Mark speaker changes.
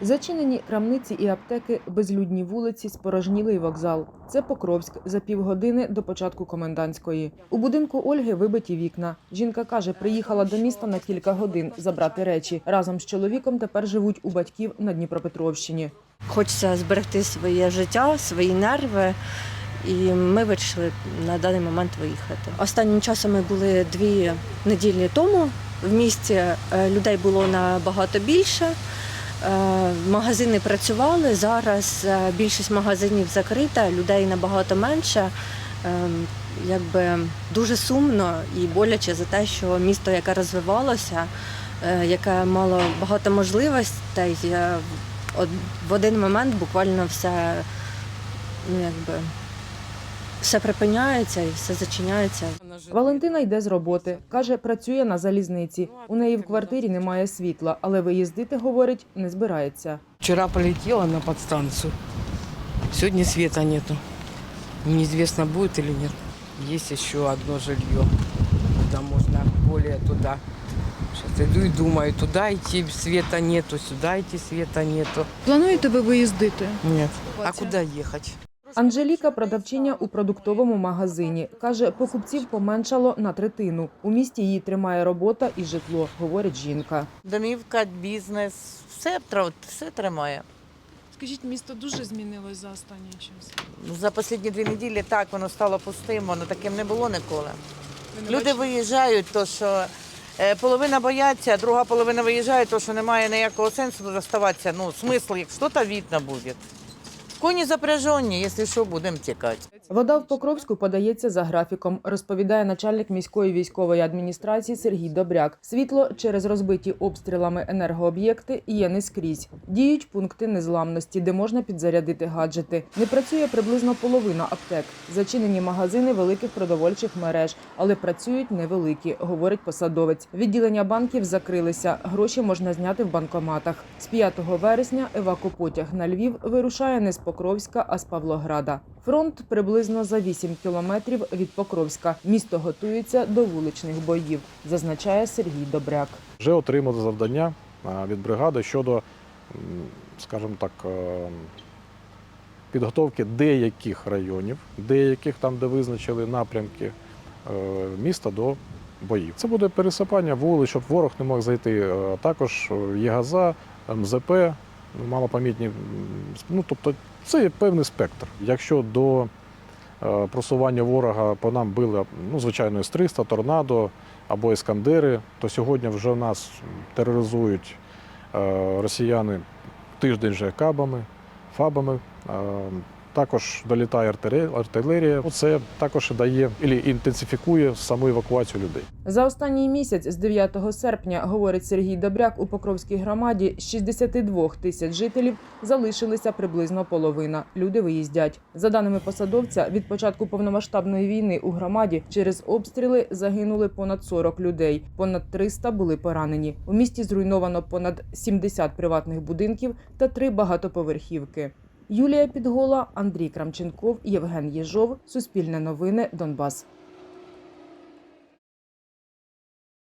Speaker 1: Зачинені крамниці і аптеки, безлюдні вулиці, спорожнілий вокзал. Це Покровськ за півгодини до початку комендантської. У будинку Ольги вибиті вікна. Жінка каже, приїхала до міста на кілька годин забрати речі. Разом з чоловіком тепер живуть у батьків на Дніпропетровщині.
Speaker 2: Хочеться зберегти своє життя, свої нерви. І ми вирішили на даний момент виїхати. Останнім часом ми були дві неділі тому. В місті е, людей було набагато більше. Е, Магазини працювали. Зараз е, більшість магазинів закрита, людей набагато менше. Е, Якби дуже сумно і боляче за те, що місто, яке розвивалося, яке мало багато можливостей, в один момент буквально все, ну якби все припиняється і все зачиняється.
Speaker 1: Валентина йде з роботи. Каже, працює на залізниці. У неї в квартирі немає світла, але виїздити, говорить, не збирається.
Speaker 3: Вчера полетела на подстанцию. Сегодня света нету. Неизвестно, будет или нет. Есть еще одно жилье, куда можно более туда. Сейчас иду и думаю, туда идти света нету, сюда идти света нету.
Speaker 4: Плануєте ви виїздити?
Speaker 3: Нет. А куда ехать?
Speaker 1: Анжеліка продавчиня у продуктовому магазині. Каже, покупців поменшало на третину. У місті її тримає робота і житло, говорить жінка.
Speaker 5: Домівка, бізнес, все, все тримає.
Speaker 4: Скажіть, місто дуже змінилось за останній час.
Speaker 5: За останні дві неділі так воно стало пустим, воно таким не було ніколи.
Speaker 4: Ви не
Speaker 5: Люди
Speaker 4: бачите?
Speaker 5: виїжджають, то що е, половина бояться, друга половина виїжджає, то що немає ніякого сенсу тут. Ну, смисл, як що-то видно буде. Коні запряжені, якщо що, будемо тікати.
Speaker 1: Вода в Покровську подається за графіком, розповідає начальник міської військової адміністрації Сергій Добряк. Світло через розбиті обстрілами енергооб'єкти є не скрізь. Діють пункти незламності, де можна підзарядити гаджети. Не працює приблизно половина аптек. Зачинені магазини великих продовольчих мереж, але працюють невеликі, говорить посадовець. Відділення банків закрилися. Гроші можна зняти в банкоматах. З 5 вересня евакопотяг на Львів вирушає не з Покровська, а з Павлограда. Фронт приблизно за 8 кілометрів від Покровська. Місто готується до вуличних боїв, зазначає Сергій Добряк.
Speaker 6: Вже отримали завдання від бригади щодо, скажімо так, е, підготовки деяких районів, деяких там, де визначили напрямки е, міста до боїв. Це буде пересипання вулиць, щоб ворог не мог зайти. Е, Також е, ЄГАЗа, МЗП, малопомітні. Ну, тобто це є певний спектр. Якщо до просування ворога по нам били, ну, звичайно, С-300, торнадо або іскандери, то сьогодні вже нас тероризують е, росіяни тиждень вже кабами, фабами. Також долітає артиле- артилерія. Це також дає і інтенсифікує саму евакуацію людей.
Speaker 1: За останній місяць з 9 серпня, говорить Сергій Добряк, у Покровській громаді з 62 тисяч жителів залишилися приблизно половина. Люди виїздять. За даними посадовця, від початку повномасштабної війни у громаді через обстріли загинули понад 40 людей. Понад 300 були поранені. У місті зруйновано понад 70 приватних будинків та три багатоповерхівки. Юлія Підгола, Андрій Крамченков, Євген Єжов. Суспільне новини. Донбас.